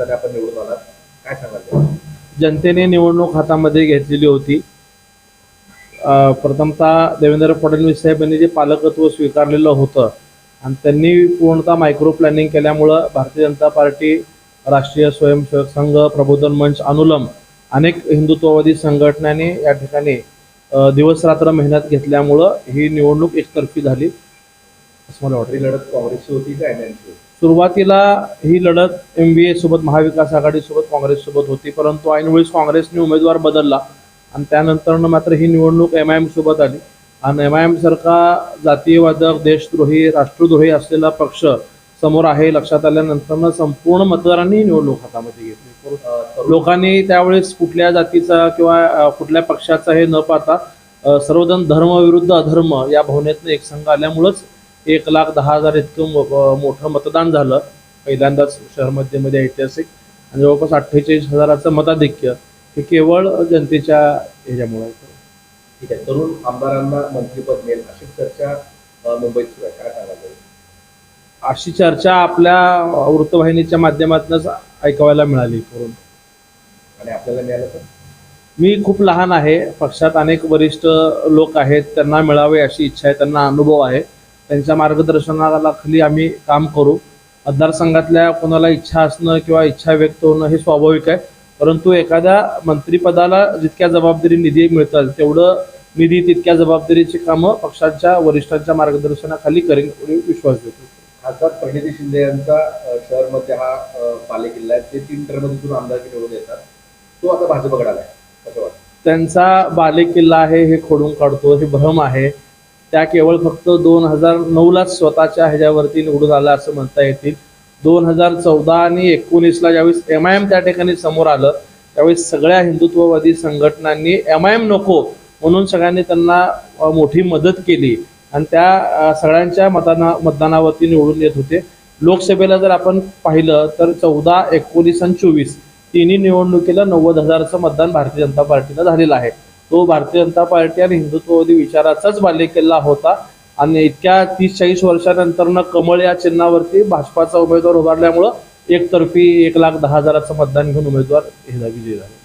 मताने आपण निवडून आलात? काय सांगाल? जनतेने निवडणूक हातामध्ये घेतलेली होती. प्रथमतः देवेंद्र फडणवीस साहेबांनी जे पालकत्व स्वीकारलेलं होतं आणि त्यांनी पूर्णतः मायक्रो प्लॅनिंग केल्यामुळं भारतीय जनता पार्टी राष्ट्रीय स्वयंसेवक संघ प्रबोधन मंच अनुलम अनेक हिंदुत्ववादी संघटनांनी या ठिकाणी अ, दिवसरात्र मेहनत घेतल्यामुळं ही निवडणूक एकतर्फी झाली. असं मला वाटतं. लढत काँग्रेसची होती का एम होती सुरुवातीला ही लढत एम बी ए सोबत महाविकास आघाडीसोबत काँग्रेससोबत होती. परंतु ऐनवेळीस काँग्रेसने उमेदवार बदलला आणि त्यानंतरनं मात्र ही निवडणूक एम आय एम सोबत आली. आणि एम आय एम सारखा जातीयवादक देशद्रोही राष्ट्रद्रोही असलेला पक्ष समोर आहे लक्षात आल्यानंतरनं संपूर्ण मतदारांनी ही निवडणूक हातामध्ये घेतली. लोकांनी त्यावेळेस कुठल्या जातीचा किंवा कुठल्या पक्षाचा हे न पाहता सर्वजण धर्म विरुद्ध अधर्म या भावनेतनं एक संघ आल्यामुळंच एक लाख दहा हजार इतकं मोठं मतदान झालं पहिल्यांदाच शहर मध्येमध्ये ऐतिहासिक. आणि जवळपास अठ्ठेचाळीस हजाराचं मताधिक्य हे केवळ जनतेच्या ह्याच्यामुळे. ठीक आहे. तरुण आमदारांना मंत्रीपद मिळेल अशी चर्चा मुंबईत सुरू आहे? अशी चर्चा आपल्या वृत्तवाहिनीच्या माध्यमातूनच ऐकायला मिळाली करून आणि आपल्याला मिळालं तर मी खूप लहान आहे. पक्षात अनेक वरिष्ठ लोक आहेत. त्यांना मिळावे अशी इच्छा आहे. त्यांना अनुभव आहे. त्यांच्या मार्गदर्शनाला खाली आम्ही काम करू. मतदारसंघातल्या कोणाला इच्छा असणं किंवा इच्छा व्यक्त होणं हे स्वाभाविक आहे. परंतु एखाद्या मंत्रिपदाला जितक्या जबाबदारी निधी मिळतात तेवढं निधी तितक्या जबाबदारीची कामं पक्षाच्या वरिष्ठांच्या मार्गदर्शनाखाली करेन विश्वास देतो. खासदार प्रणिती शिंदे यांचा शहरमध्ये हा अ, बालेकिल्ला आहे. ते तीन टर्म तिथून आमदारकी निवडून येतात? तो आता भाजपकडे आलाय कसं वाटतं. त्यांचा बालेकिल्ला आहे हे खोडून काढतो हे भ्रम आहे. त्या केवळ फक्त दोन हजार नऊलाच स्वतःच्या ह्याच्यावरती निवडून आलं असं म्हणता येतील. दोन हजार चौदा आणि एकोणीसला ज्यावेळेस एम आय एम त्या ठिकाणी समोर आलं त्यावेळेस सगळ्या हिंदुत्ववादी संघटनांनी एम आय एम नको म्हणून सगळ्यांनी त्यांना मोठी मदत केली आणि त्या सगळ्यांच्या मताना मतदानावरती निवडून येत होते. लोकसभेला जर आपण पाहिलं तर चौदा एकोणीस आणि चोवीस तिन्ही निवडणुकीला नव्वद हजारचं मतदान भारतीय जनता पार्टीनं झालेलं आहे. तो भारतीय जनता पार्टी आणि हिंदुत्ववादी विचाराचाच बालेकिल्ला होता. आणि इतक्या तीस चाळीस वर्षानंतरनं कमळ या चिन्हावरती भाजपाचा उमेदवार उभारल्यामुळं एकतर्फी एक लाख दहा हजाराचं मतदान घेऊन उमेदवार हे विजयी झाले